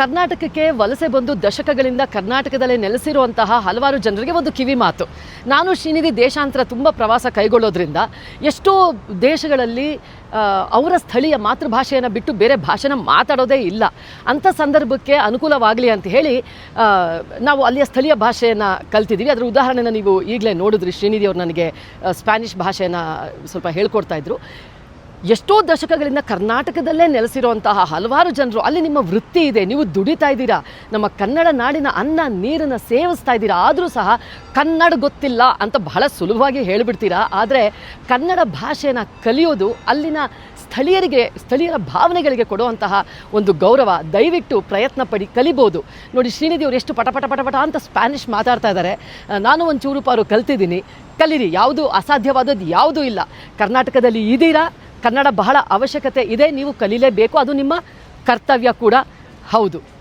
ಕರ್ನಾಟಕಕ್ಕೆ ವಲಸೆ ಬಂದು ದಶಕಗಳಿಂದ ಕರ್ನಾಟಕದಲ್ಲೇ ನೆಲೆಸಿರುವಂತಹ ಹಲವಾರು ಜನರಿಗೆ ಒಂದು ಕಿವಿ ಮಾತು. ನಾನು ಶ್ರೀನಿಧಿ ದೇಶಾಂತರ ತುಂಬ ಪ್ರವಾಸ ಕೈಗೊಳ್ಳೋದ್ರಿಂದ ಎಷ್ಟೋ ದೇಶಗಳಲ್ಲಿ ಅವರ ಸ್ಥಳೀಯ ಮಾತೃಭಾಷೆಯನ್ನು ಬಿಟ್ಟು ಬೇರೆ ಭಾಷೆನ ಮಾತಾಡೋದೇ ಇಲ್ಲ. ಅಂಥ ಸಂದರ್ಭಕ್ಕೆ ಅನುಕೂಲವಾಗಲಿ ಅಂತ ಹೇಳಿ ನಾವು ಅಲ್ಲಿಯ ಸ್ಥಳೀಯ ಭಾಷೆಯನ್ನು ಕಲ್ತಿದ್ದೀವಿ. ಅದರ ಉದಾಹರಣೆನ ನೀವು ಈಗಲೇ ನೋಡಿದ್ರಿ. ಶ್ರೀನಿಧಿ ಅವರು ನನಗೆ ಸ್ಪ್ಯಾನಿಷ್ ಭಾಷೆಯನ್ನು ಸ್ವಲ್ಪ ಹೇಳ್ಕೊಡ್ತಾ ಇದ್ರು. ಎಷ್ಟೋ ದಶಕಗಳಿಂದ ಕರ್ನಾಟಕದಲ್ಲೇ ನೆಲೆಸಿರುವಂತಹ ಹಲವಾರು ಜನರು, ಅಲ್ಲಿ ನಿಮ್ಮ ವೃತ್ತಿ ಇದೆ, ನೀವು ದುಡಿತಾ ಇದ್ದೀರಾ, ನಮ್ಮ ಕನ್ನಡ ನಾಡಿನ ಅನ್ನ, ನೀರನ್ನು ಸೇವಿಸ್ತಾ ಇದ್ದೀರಾ, ಆದರೂ ಸಹ ಕನ್ನಡ ಗೊತ್ತಿಲ್ಲ ಅಂತ ಬಹಳ ಸುಲಭವಾಗಿ ಹೇಳಿಬಿಡ್ತೀರಾ? ಆದರೆ ಕನ್ನಡ ಭಾಷೆಯನ್ನು ಕಲಿಯೋದು ಅಲ್ಲಿನ ಸ್ಥಳೀಯರಿಗೆ, ಸ್ಥಳೀಯರ ಭಾವನೆಗಳಿಗೆ ಕೊಡುವಂತಹ ಒಂದು ಗೌರವ, ದಯವಿಟ್ಟು ಪ್ರಯತ್ನ ಪಡಿ, ಕಲಿಬೋದು. ನೋಡಿ, ಶ್ರೀನಿಧಿ ಅವರು ಎಷ್ಟು ಪಟ ಪಟ ಅಂತ ಸ್ಪ್ಯಾನಿಷ್ ಮಾತಾಡ್ತಾ ಇದ್ದಾರೆ. ನಾನು ಒಂದು ಚೂರು ಪಾರು ಕಲ್ತಿದ್ದೀನಿ. ಕಲೀರಿ, ಯಾವುದು ಅಸಾಧ್ಯವಾದದ್ದು ಯಾವುದೂ ಇಲ್ಲ. ಕರ್ನಾಟಕದಲ್ಲಿ ಇದ್ದೀರಾ ಕನ್ನಡ ಬಹಳ ಅವಶ್ಯಕತೆ ಇದೆ ನೀವು ಕಲೀಲೇಬೇಕು. ಅದು ನಿಮ್ಮ ಕರ್ತವ್ಯ ಕೂಡ. ಹೌದು.